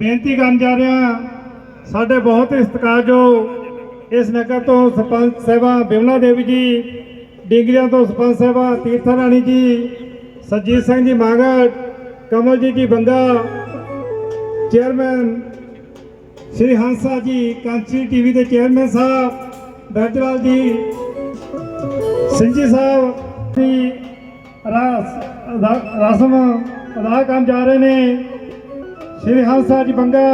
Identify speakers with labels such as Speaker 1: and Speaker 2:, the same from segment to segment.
Speaker 1: ਬੇਨਤੀ ਕਰਨ ਜਾ ਰਿਹਾ ਸਾਡੇ ਬਹੁਤ ਹੀ ਸਤਿਕਾਰਯੋਗ ਇਸ ਨਗਰ ਤੋਂ ਸਰਪੰਚ ਸੇਵਾ ਬਿਮਲਾ ਦੇਵੀ ਜੀ, ਡਿੰਗਰੀਆਂ ਤੋਂ ਸਰਪੰਚ ਸੇਵਾ ਤੀਰਥ ਰਾਣੀ ਜੀ, ਸਰਜੀਤ ਸਿੰਘ ਜੀ ਮਾਗੜ ਕਮਲਜੀਤ ਜੀ ਬੰਗਾ ਚੇਅਰਮੈਨ ਸ਼੍ਰੀ ਹੰਸਾ ਜੀ, ਕਾਂਚੀ ਟੀਵੀ ਦੇ ਚੇਅਰਮੈਨ ਸਾਹਿਬ ਬੈਜਲਾਲ ਜੀ, ਸਿੰਜੀ ਸਾਹਿਬ ਦੀ ਰਾਸ, ਰਸਮ ਅਦਾ ਕਰਨ ਜਾ ਰਹੇ ਨੇ। ਸ਼੍ਰੀ ਹੰਸਾ ਜੀ ਬੰਗਾ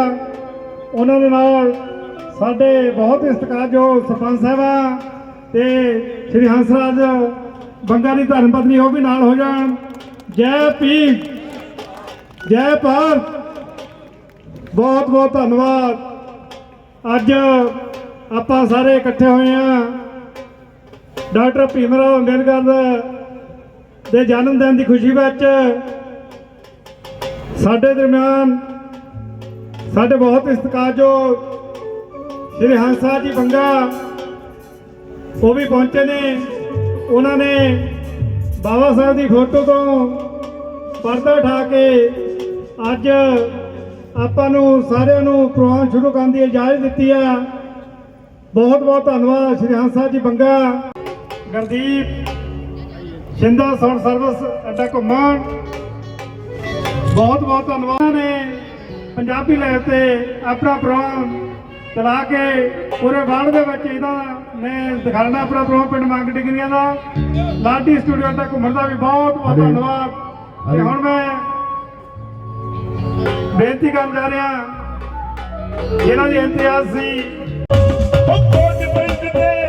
Speaker 1: ਉਹਨਾਂ ਦੇ ਨਾਲ ਸਾਡੇ ਬਹੁਤ ਹੀ ਸਤਿਕਾਰਯੋਗ ਸਰਪੰਚ ਸਾਹਿਬਾਂ ਤੇ ਸ਼੍ਰੀ ਹੰਸਰਾਜ ਬੰਗਾ ਦੀ ਧਰਮ ਪਤਨੀ ਉਹ ਵੀ ਨਾਲ ਹੋ ਜਾਣ। ਜੈ ਭੀਮ, ਜੈ ਭਾਰਤ। ਬਹੁਤ ਬਹੁਤ ਧੰਨਵਾਦ। ਅੱਜ ਆਪਾਂ ਸਾਰੇ ਇਕੱਠੇ ਹੋਏ ਆ। ਡਾਕਟਰ ਭੀਮ ਰਾਓ ਅੰਬੇਦਕਰ ਦੇ ਜਨਮ ਦਿਨ ਦੀ ਖੁਸ਼ੀ ਵਿੱਚ ਸਾਡੇ ਦਰਮਿਆਨ ਸਾਡੇ ਬਹੁਤ ਹੀ ਸਤਿਕਾਰਯੋਗ ਸ਼੍ਰੀ ਹੰਸਾ ਜੀ ਬੰਗਾ, ਉਹ ਵੀ ਪਹੁੰਚੇ ਨੇ। ਉਹਨਾਂ ਨੇ ਬਾਬਾ ਸਾਹਿਬ ਦੀ ਫੋਟੋ ਤੋਂ ਪਰਦਾ ਉਠਾ ਕੇ ਅੱਜ ਆਪਾਂ ਨੂੰ ਸਾਰਿਆਂ ਨੂੰ ਪ੍ਰੋਗਰਾਮ ਸ਼ੁਰੂ ਕਰਨ ਦੀ ਇਜਾਜ਼ਤ ਦਿੱਤੀ ਆ। ਬਹੁਤ ਬਹੁਤ ਧੰਨਵਾਦ ਸ਼੍ਰੀ ਹੰਸਾ ਜੀ ਬੰਗਾ। ਗੁਰਦੀਪ ਸ਼ਿੰਦਾ ਸੌਰ ਸਰਵਿਸ ਅੱਡਾ ਘੁੰਮਣ। ਬਹੁਤ ਬਹੁਤ ਧੰਨਵਾਦ ਨੇ। ਪੰਜਾਬੀ ਲੈਵ ਤੇ ਆਪਣਾ ਪ੍ਰੋਗਰਾਮ ਚਲਾ ਕੇ ਪੂਰੇ ਵਰਲਡ ਦੇ ਵਿੱਚ ਇਹਦਾ ਨੇ ਦਿਖਾਉਣਾ ਆਪਣਾ ਪ੍ਰੋਗਰਾਮ ਪਿੰਡ ਮੰਗ ਡਿਗਰੀਆਂ ਦਾ। ਲਾਡੀ ਸਟੂਡੀਓ ਅੱਡਾ ਘੁੰਮਣ ਦਾ ਵੀ ਬਹੁਤ ਬਹੁਤ। ਧੰਨਵਾਦ। ਤੇ ਹੁਣ ਮੈਂ ਬੇਨਤੀ ਕਰਨ ਜਾ ਰਿਹਾ ਇਹਨਾਂ ਦੀ ਇੰਤਜ਼ਾਰ ਸੀ।
Speaker 2: ਕੋਟ ਪਿੰਡ ਦੇ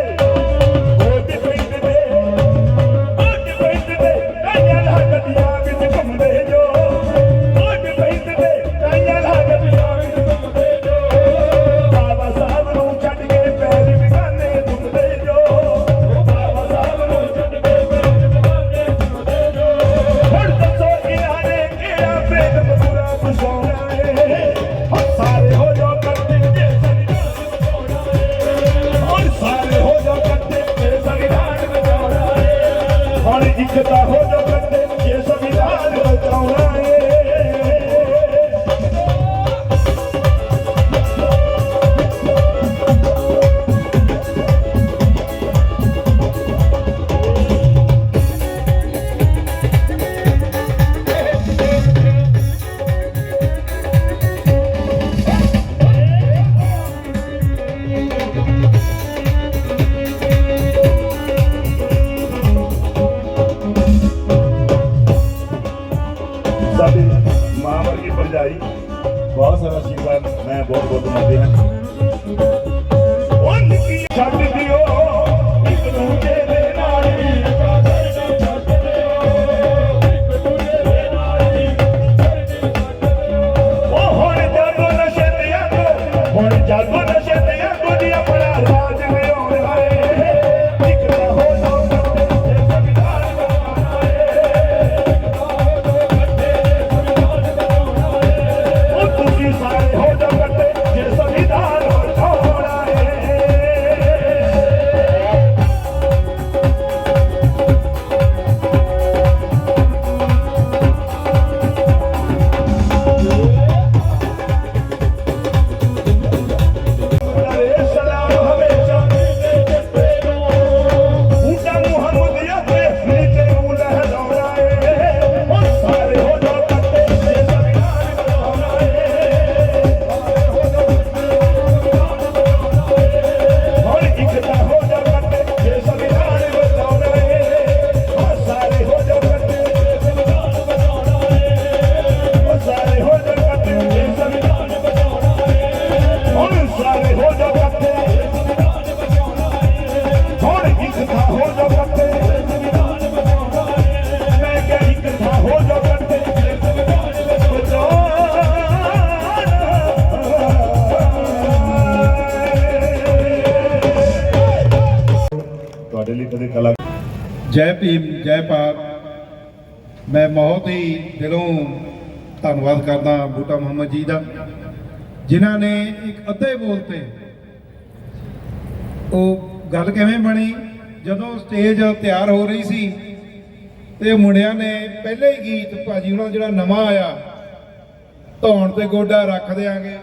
Speaker 2: ਵਰਗੀ ਬਹੁਤ ਸਾਰਾ ਆਸ਼ੀਰਵਾਦ ਮੈਂ ਬਹੁਤ ਬਹੁਤ ਦਿੰਦੇ ਹਾਂ
Speaker 3: ਭੀਮ, ਜੈ ਭਾਰਤ ਮੈਂ ਬਹੁਤ ਹੀ ਦਿਲੋਂ ਧੰਨਵਾਦ ਕਰਦਾ ਬੂਟਾ ਮੁਹੰਮਦ ਜੀ ਦਾ, ਜਿਨ੍ਹਾਂ ਨੇ ਇੱਕ ਅੱਧੇ ਬੋਲ ਤੇ ਉਹ ਗੱਲ ਕਿਵੇਂ ਬਣੀ? ਜਦੋਂ ਸਟੇਜ ਤਿਆਰ ਹੋ ਰਹੀ ਸੀ ਤੇ ਮੁੰਡਿਆਂ ਨੇ ਪਹਿਲੇ ਹੀ ਗੀਤ, ਭਾਜੀ ਉਹਨਾਂ ਦਾ ਜਿਹੜਾ ਨਵਾਂ ਆਇਆ, ਧੌਣ ਤੇ ਗੋਡਾ ਰੱਖ ਦਿਆਂਗੇ।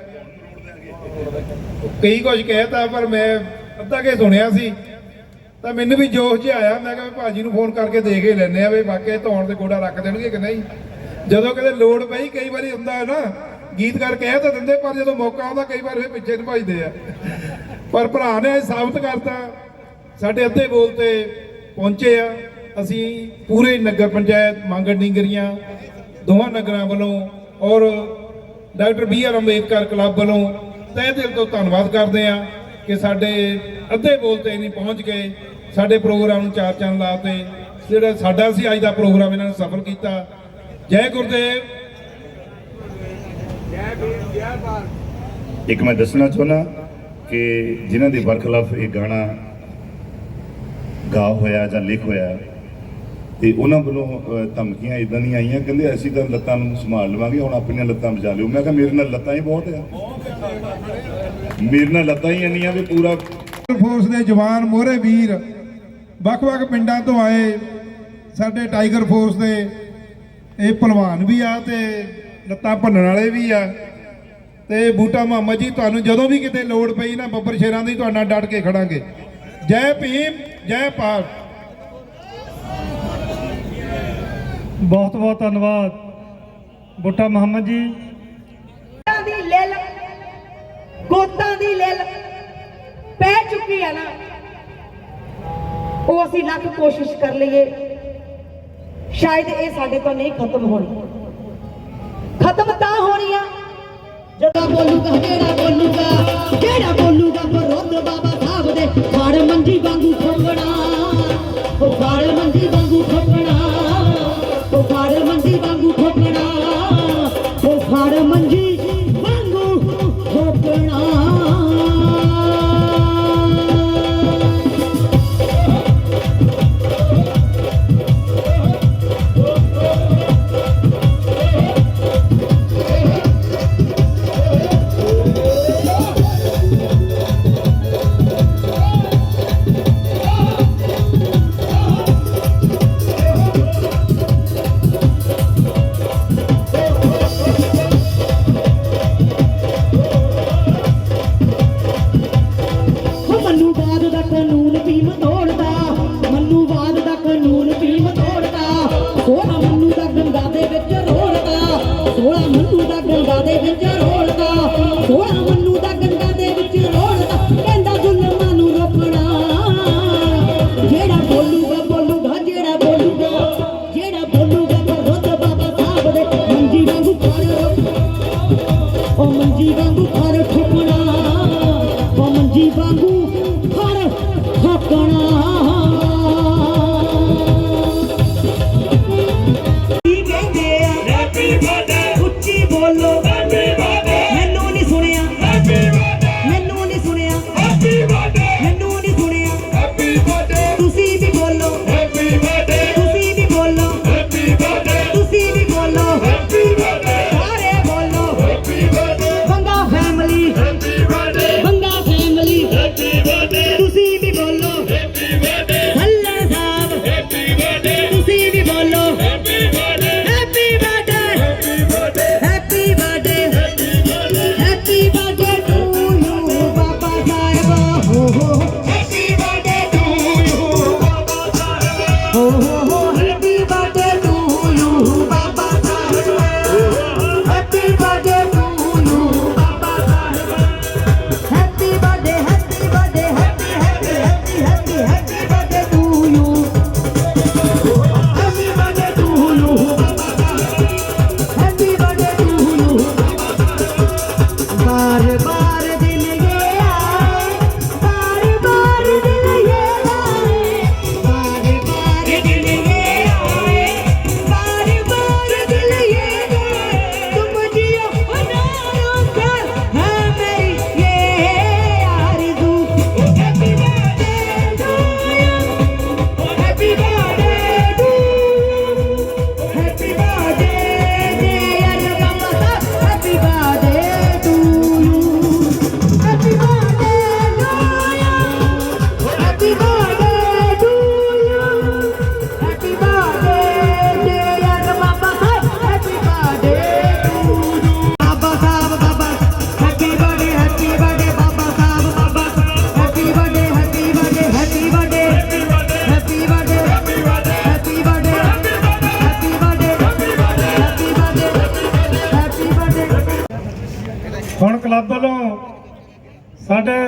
Speaker 3: ਕਈ ਕੁਝ ਕਹਿਤਾ, ਪਰ ਮੈਂ ਅੱਧਾ ਕੇ ਸੁਣਿਆ ਸੀ। ਤਾਂ ਮੈਨੂੰ ਵੀ ਜੋਸ਼ ਜਿਹਾ ਆਇਆ, ਮੈਂ ਕਿਹਾ ਵੀ ਭਾਜੀ ਨੂੰ ਫੋਨ ਕਰਕੇ ਦੇਖ ਹੀ ਲੈਣੇ ਆ ਵੀ ਵਾਕਿਆ ਧੌਣ ਤੇ ਗੋੜਾ ਰੱਖ ਦੇਣਗੇ ਕਿ ਨਹੀਂ। ਜਦੋਂ ਕਦੇ ਲੋੜ ਪਈ, ਕਈ ਵਾਰੀ ਹੁੰਦਾ ਹੈ ਨਾ ਗੀਤਕਾਰ ਕਹਿ ਤਾਂ ਦਿੰਦੇ, ਪਰ ਜਦੋਂ ਮੌਕਾ ਆਉਂਦਾ, ਕਈ ਵਾਰ ਫਿਰ ਪਿੱਛੇ ਨੂੰ ਭਜਦੇ ਆ। ਪਰ ਭਰਾ ਨੇ ਇਹ ਸਾਬਤ ਕਰਤਾ, ਸਾਡੇ ਅੱਧੇ ਬੋਲ ਤੇ ਪਹੁੰਚੇ ਆ। ਅਸੀਂ ਪੂਰੇ ਨਗਰ ਪੰਚਾਇਤ ਮੰਗਣ ਡਿੰਗਰੀਆਂ ਦੋਹਾਂ ਨਗਰਾਂ ਵੱਲੋਂ ਔਰ doctor B R Ambedkar club ਵੱਲੋਂ ਤਹਿ ਦਿਲ ਤੋਂ ਧੰਨਵਾਦ ਕਰਦੇ ਆ ਕਿ ਸਾਡੇ ਅੱਧੇ ਬੋਲ ਤੇ ਨਹੀਂ ਪਹੁੰਚ ਗਏ। ਸਾਡੇ ਪ੍ਰੋਗਰਾਮ ਨੂੰ ਚਾਰ ਚੰਨ ਲਾਤੇ ਜਿਹੜਾ ਸਾਡਾ ਸੀ ਅੱਜ ਦਾ ਪ੍ਰੋਗਰਾਮ ਇਹਨਾਂ ਨੇ ਸਫਲ ਕੀਤਾ। ਜੈ ਗੁਰਦੇਵ।
Speaker 4: ਇੱਕ ਮੈਂ ਦੱਸਣਾ ਚਾਹੁੰਦਾ ਕਿ ਜਿਨ੍ਹਾਂ ਦੇ ਬਰਖਲਾਫ ਇਹ ਗਾਣਾ ਗਾ ਹੋਇਆ ਜਾਂ ਲਿਖ ਹੋਇਆ ਤੇ ਉਹਨਾਂ ਵੱਲੋਂ ਧਮਕੀਆਂ ਇਦਾਂ ਦੀਆਂ ਆਈਆਂ ਕਹਿੰਦੇ ਅਸੀਂ ਤਾਂ ਲੱਤਾਂ ਨੂੰ ਸੰਭਾਲ ਲਵਾਂਗੇ ਹੁਣ ਆਪਣੀਆਂ ਲੱਤਾਂ ਬਚਾ ਲਿਓ। ਮੈਂ ਕਿਹਾ ਮੇਰੇ ਨਾਲ ਲੱਤਾਂ ਹੀ ਬਹੁਤ ਆ। ਮੇਰੇ ਨਾਲ ਲੱਤਾਂ ਹੀ ਇੰਨੀਆਂ ਵੀ ਪੂਰਾ
Speaker 3: ਫੋਰਸ ਦੇ ਜਵਾਨ ਮੋਹਰੇ ਵੀਰ ਵੱਖ-ਵੱਖ ਪਿੰਡਾਂ ਤੋਂ ਆਏ ਸਾਡੇ ਟਾਈਗਰ ਫੋਰਸ ਦੇ। ਇਹ ਪਹਿਲਵਾਨ ਵੀ ਆ ਤੇ ਲੱਤਾਂ ਭੰਨਣ ਵਾਲੇ ਵੀ ਆ। ਤੇ ਬੂਟਾ ਮੁਹੰਮਦ ਜੀ ਤੁਹਾਨੂੰ ਜਦੋਂ ਵੀ ਕਿਤੇ ਲੋੜ ਪਈ ਨਾ ਬੱਬਰ ਸ਼ੇਰਾਂ ਦੀ ਤੁਹਾਡੇ ਨਾਲ ਡਟ ਕੇ ਖੜਾਂਗੇ। ਜੈ ਭੀਮ ਜੈ ਭਾਰਤ।
Speaker 1: ਬਹੁਤ ਬਹੁਤ ਧੰਨਵਾਦ। ਬੁੱਟਾ ਮੁਹੰਮਦ ਜੀ।
Speaker 5: ਗੋਤਾਂ ਦੀ ਲਿਲ ਗੋਤਾਂ ਦੀ ਲਿਲ ਪੈ ਚੁੱਕੀ ਹੈ ਨਾ। ਉਹ ਅਸੀਂ ਲੱਖ ਕੋਸ਼ਿਸ਼ ਕਰ ਲਈਏ। ਸ਼ਾਇਦ ਇਹ ਸਾਡੇ ਤੋਂ ਨਹੀਂ ਖਤਮ ਹੋਣੀ। ਖਤਮ ਤਾਂ ਹੋਣੀ ਆ।
Speaker 6: ਜਦੋਂ ਬੋਲੂਗਾ, ਜਿਹੜਾ ਬੋਲੂਗਾ ਜਿਹੜਾ ਬੋਲੂਗਾ ਵਿਰੋਧ ਬਾਬਾ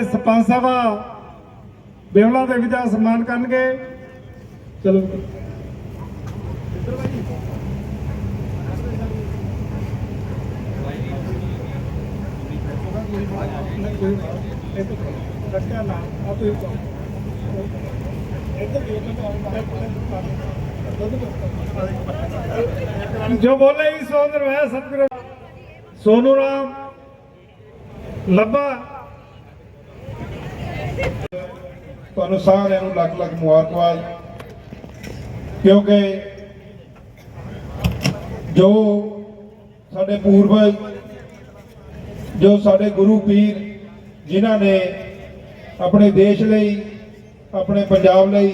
Speaker 1: ਸਰਪੰਚ ਸਾਹਿਬ ਬਿਮਲਾ ਦੇਵੀ ਦਾ ਸਨਮਾਨ ਕਰਨਗੇ। ਚਲੋ। ਜੋ ਬੋਲੇ ਹੀ ਸੋ ਨਿਰਵੈ ਸਤਿਗੁਰੂ। ਸੋਨੂ ਰਾਮ ਲੱਭਾ
Speaker 3: ਤੁਹਾਨੂੰ ਸਾਰਿਆਂ ਨੂੰ ਲੱਖ ਲੱਖ ਮੁਬਾਰਕਬਾਦ। ਕਿਉਂਕਿ ਜੋ ਸਾਡੇ ਪੂਰਵਜ, ਜੋ ਸਾਡੇ ਗੁਰੂ ਪੀਰ, ਜਿਨ੍ਹਾਂ ਨੇ ਆਪਣੇ ਦੇਸ਼ ਲਈ, ਆਪਣੇ ਪੰਜਾਬ ਲਈ,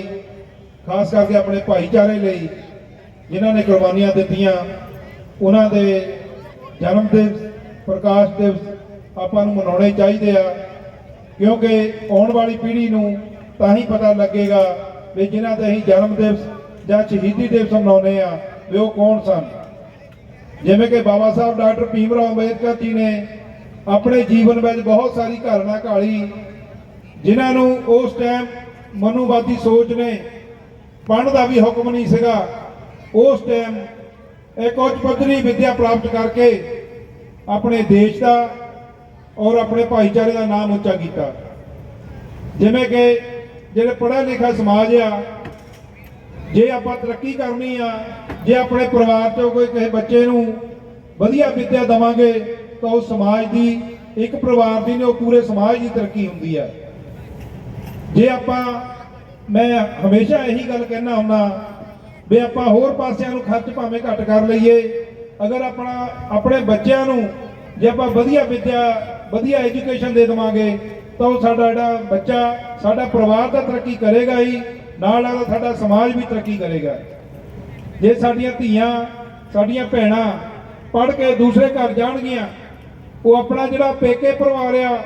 Speaker 3: ਖਾਸ ਕਰਕੇ ਆਪਣੇ ਭਾਈਚਾਰੇ ਲਈ, ਜਿਨ੍ਹਾਂ ਨੇ ਕੁਰਬਾਨੀਆਂ ਦਿੱਤੀਆਂ, ਉਹਨਾਂ ਦੇ ਜਨਮ ਦਿਵਸ, ਪ੍ਰਕਾਸ਼ ਦਿਵਸ ਆਪਾਂ ਨੂੰ ਮਨਾਉਣੇ ਚਾਹੀਦੇ ਆ। ਕਿਉਂਕਿ ਆਉਣ ਵਾਲੀ ਪੀੜ੍ਹੀ ਨੂੰ ਤਾਂ ਹੀ ਪਤਾ ਲੱਗੇਗਾ ਵੀ ਜਿਨ੍ਹਾਂ ਦੇ ਅਸੀਂ ਜਨਮ ਦਿਵਸ ਜਾਂ ਸ਼ਹੀਦੀ ਦਿਵਸ ਮਨਾਉਂਦੇ ਆ, ਵੀ ਉਹ ਕੌਣ ਸਨ। ਜਿਵੇਂ ਕਿ ਬਾਬਾ ਸਾਹਿਬ ਡਾਕਟਰ ਭੀਮ ਰਾਓ ਅੰਬੇਦਕਰ ਜੀ ਨੇ ਆਪਣੇ ਜੀਵਨ ਵਿੱਚ ਬਹੁਤ ਸਾਰੀ ਘਾਲਣਾ ਘਾਲੀ, ਜਿਨ੍ਹਾਂ ਨੂੰ ਉਸ ਟਾਈਮ ਮਨੂਵਾਦੀ ਸੋਚ ਨੇ, ਪੜ੍ਹਨ ਦਾ ਵੀ ਹੁਕਮ ਨਹੀਂ ਸੀਗਾ। ਉਸ ਟਾਈਮ ਇੱਕ ਉੱਚ ਪੱਧਰੀ ਵਿੱਦਿਆ ਪ੍ਰਾਪਤ ਕਰਕੇ ਆਪਣੇ ਦੇਸ਼ ਦਾ ਔਰ ਆਪਣੇ ਭਾਈਚਾਰੇ ਦਾ ਨਾਮ ਉੱਚਾ ਕੀਤਾ। ਜਿਵੇਂ ਕਿ ਜਿਹੜੇ ਪੜ੍ਹਾ ਲਿਖਾ ਸਮਾਜ ਆ, ਜੇ ਆਪਾਂ ਤਰੱਕੀ ਕਰਨੀ ਆ, ਜੇ ਆਪਣੇ ਪਰਿਵਾਰ ਚੋਂ ਕੋਈ ਕਿਸੇ ਬੱਚੇ ਨੂੰ ਵਧੀਆ ਵਿੱਦਿਆ ਦਵਾਂਗੇ, ਤਾਂ ਉਹ ਸਮਾਜ ਦੀ, ਇੱਕ ਪਰਿਵਾਰ ਦੀ ਨੇ ਉਹ ਪੂਰੇ ਸਮਾਜ ਦੀ ਤਰੱਕੀ ਹੁੰਦੀ ਆ। ਜੇ ਆਪਾਂ, ਮੈਂ ਹਮੇਸ਼ਾ ਇਹੀ ਗੱਲ ਕਹਿਣਾ ਹੁੰਦਾ, ਵੀ ਆਪਾਂ ਹੋਰ ਪਾਸਿਆਂ ਨੂੰ ਖਰਚ ਭਾਵੇਂ ਘੱਟ ਕਰ ਲਈਏ, ਅਗਰ ਆਪਣਾ, ਆਪਣੇ ਬੱਚਿਆਂ ਨੂੰ, ਜੇ ਆਪਾਂ ਵਧੀਆ ਵਿੱਦਿਆ ਵਧੀਆ ਐਜੂਕੇਸ਼ਨ ਦੇ ਦੇਵਾਂਗੇ, ਤਾਂ ਉਹ ਸਾਡਾ ਜਿਹੜਾ ਬੱਚਾ, ਸਾਡਾ ਪਰਿਵਾਰ ਤਾਂ ਤਰੱਕੀ ਕਰੇਗਾ ਹੀ, ਨਾਲ ਨਾਲ ਸਾਡਾ ਸਮਾਜ ਵੀ ਤਰੱਕੀ ਕਰੇਗਾ। ਜੇ ਸਾਡੀਆਂ ਧੀਆਂ, ਸਾਡੀਆਂ ਭੈਣਾਂ ਪੜ੍ਹ ਕੇ ਦੂਸਰੇ ਘਰ ਜਾਣਗੀਆਂ, ਉਹ ਆਪਣਾ ਜਿਹੜਾ ਪੇਕੇ ਪਰਿਵਾਰ ਆ,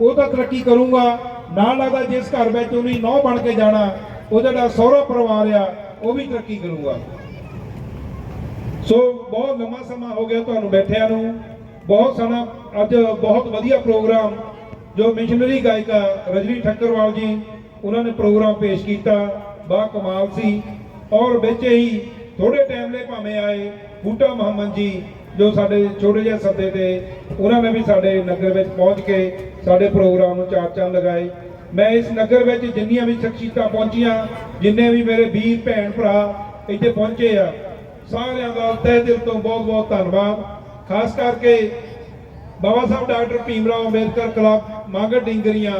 Speaker 3: ਉਹ ਤਾਂ ਤਰੱਕੀ ਕਰੂਗਾ। ਨਾਲ ਲੱਗਦਾ ਜਿਸ ਘਰ ਵਿੱਚ ਉਹਨੇ ਨੌ ਬਣ ਕੇ ਜਾਣਾ, ਉਹ ਜਿਹੜਾ ਸਹੁਰਾ ਪਰਿਵਾਰ ਆ, ਉਹ ਵੀ ਤਰੱਕੀ ਕਰੂਗਾ। ਸੋ ਬਹੁਤ ਲੰਮਾ ਸਮਾਂ ਹੋ ਗਿਆ ਤੁਹਾਨੂੰ ਬੈਠਿਆਂ ਨੂੰ। ਬਹੁਤ ਸਾਰਾ ਅੱਜ ਬਹੁਤ ਵਧੀਆ ਪ੍ਰੋਗਰਾਮ, ਜੋ ਮਿਸ਼ਨਰੀ ਗਾਇਕਾ ਰਜਨੀ ਠੱਕਰਵਾਲ ਜੀ, ਉਹਨਾਂ ਨੇ ਪ੍ਰੋਗਰਾਮ ਪੇਸ਼ ਕੀਤਾ, ਬਾ ਕਮਾਲ ਸੀ। ਔਰ ਵਿੱਚ ਹੀ ਥੋੜੇ ਟਾਈਮ ਲਈ ਭਾਵੇਂ ਆਏ ਬੂਟਾ ਮੁਹੰਮਦ ਜੀ, ਜੋ ਸਾਡੇ ਛੋਟੇ ਜਿਹੇ ਸੱਦੇ ਤੇ, ਉਹਨਾਂ ਨੇ ਵੀ ਸਾਡੇ ਨਗਰ ਵਿੱਚ ਪਹੁੰਚ ਕੇ ਸਾਡੇ ਪ੍ਰੋਗਰਾਮ ਨੂੰ ਚਾਰ ਚੰਨ ਲਗਾਏ। ਮੈਂ ਇਸ ਨਗਰ ਵਿੱਚ ਜਿੰਨੀਆਂ ਵੀ ਸ਼ਖਸੀਅਤਾਂ ਪਹੁੰਚੀਆਂ, ਜਿੰਨੇ ਵੀ ਮੇਰੇ ਵੀਰ, ਭੈਣ, ਭਰਾ ਇੱਥੇ ਪਹੁੰਚੇ ਆ, ਸਾਰਿਆਂ ਦਾ ਤਹਿ ਦਿਲ ਤੋਂ ਬਹੁਤ ਬਹੁਤ ਧੰਨਵਾਦ। ਖਾਸ ਕਰਕੇ ਬਾਬਾ ਸਾਹਿਬ ਡਾਕਟਰ ਭੀਮ ਰਾਓ ਅੰਬੇਦਕਰ ਕਲੱਬ ਮਾਂਗਰ ਡਿੰਗਰੀਆਂ,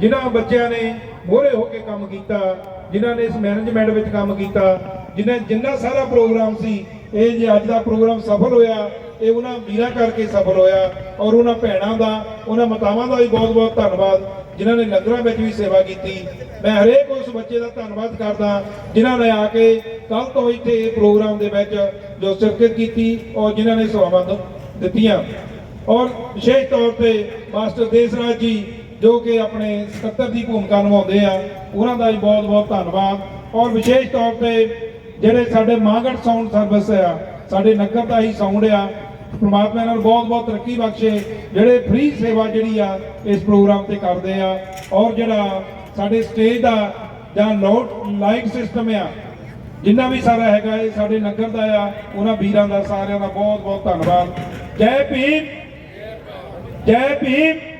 Speaker 3: ਜਿਨ੍ਹਾਂ ਬੱਚਿਆਂ ਨੇ ਮੋਹਰੇ ਹੋ ਕੇ ਕੰਮ ਕੀਤਾ, ਜਿਨ੍ਹਾਂ ਨੇ ਇਸ ਮੈਨੇਜਮੈਂਟ ਵਿੱਚ ਕੰਮ ਕੀਤਾ, ਜਿਨ੍ਹਾਂ ਜਿੰਨਾ ਸਾਰਾ ਪ੍ਰੋਗਰਾਮ ਸੀ, ਇਹ ਜੇ ਅੱਜ ਦਾ ਪ੍ਰੋਗਰਾਮ ਸਫਲ ਹੋਇਆ, ਇਹ ਉਹਨਾਂ ਵੀਰਾਂ ਕਰਕੇ ਸਫਲ ਹੋਇਆ ਔਰ ਉਹਨਾਂ ਭੈਣਾਂ ਦਾ, ਉਹਨਾਂ ਮਾਤਾਵਾਂ ਦਾ ਵੀ ਬਹੁਤ-ਬਹੁਤ ਧੰਨਵਾਦ, ਜਿਨ੍ਹਾਂ ਨੇ ਨਗਰਾਂ ਵਿੱਚ ਵੀ ਸੇਵਾ ਕੀਤੀ। ਮੈਂ ਹਰੇਕ ਉਸ ਬੱਚੇ ਦਾ ਧੰਨਵਾਦ ਕਰਦਾ, ਜਿਨ੍ਹਾਂ ਨੇ ਆ ਕੇ ਕੱਲ ਤੋਂ ਇੱਥੇ ਇਹ ਪ੍ਰੋਗਰਾਮ ਦੇ ਵਿੱਚ ਜੋ ਸ਼ਿਰਕਤ ਕੀਤੀ ਔਰ ਜਿਨ੍ਹਾਂ ਨੇ ਸੇਵਾਵਾਂ ਦਿੱਤੀਆਂ। ਔਰ ਵਿਸ਼ੇਸ਼ ਤੌਰ ਤੇ ਮਾਸਟਰ ਦੇਸਰਾਜ ਜੀ, ਜੋ ਕਿ ਆਪਣੇ ਸਕੱਤਰ ਦੀ ਭੂਮਿਕਾ ਨਿਭਾਉਂਦੇ ਆ, ਉਹਨਾਂ ਦਾ ਵੀ ਬਹੁਤ ਬਹੁਤ ਧੰਨਵਾਦ। ਔਰ ਵਿਸ਼ੇਸ਼ ਤੌਰ ਤੇ ਜਿਹੜੇ ਸਾਡੇ ਮਾਂਗੜ ਸਾਊਂਡ ਸਰਵਿਸ ਆ, ਸਾਡੇ ਨਗਰ ਦਾ ਹੀ ਸਾਊਂਡ ਆ, ਪ੍ਰਮਾਤਮਾ ਨਾਲ ਬਹੁਤ ਬਹੁਤ ਤਰੱਕੀ ਬਖਸ਼ੇ, ਜਿਹੜੇ ਫ੍ਰੀ ਸੇਵਾ ਜਿਹੜੀ ਆ, ਇਸ ਪ੍ਰੋਗਰਾਮ ਤੇ ਕਰਦੇ ਆ। ਔਰ ਜਿਹੜਾ ਸਾਡੇ ਸਟੇਜ ਦਾ ਜਾਂ ਲੋਟ ਲਾਈਟ ਸਿਸਟਮ ਆ ਜਿੰਨਾ ਵੀ ਸਾਰਾ ਹੈਗਾ ਇਹ ਸਾਡੇ ਨਗਰ ਦਾ ਆ, ਉਹਨਾਂ ਵੀਰਾਂ ਦਾ ਸਾਰਿਆਂ ਦਾ ਬਹੁਤ ਬਹੁਤ ਧੰਨਵਾਦ। ਜੈ ਭੀਮ! ਜੈ ਭੀਮ!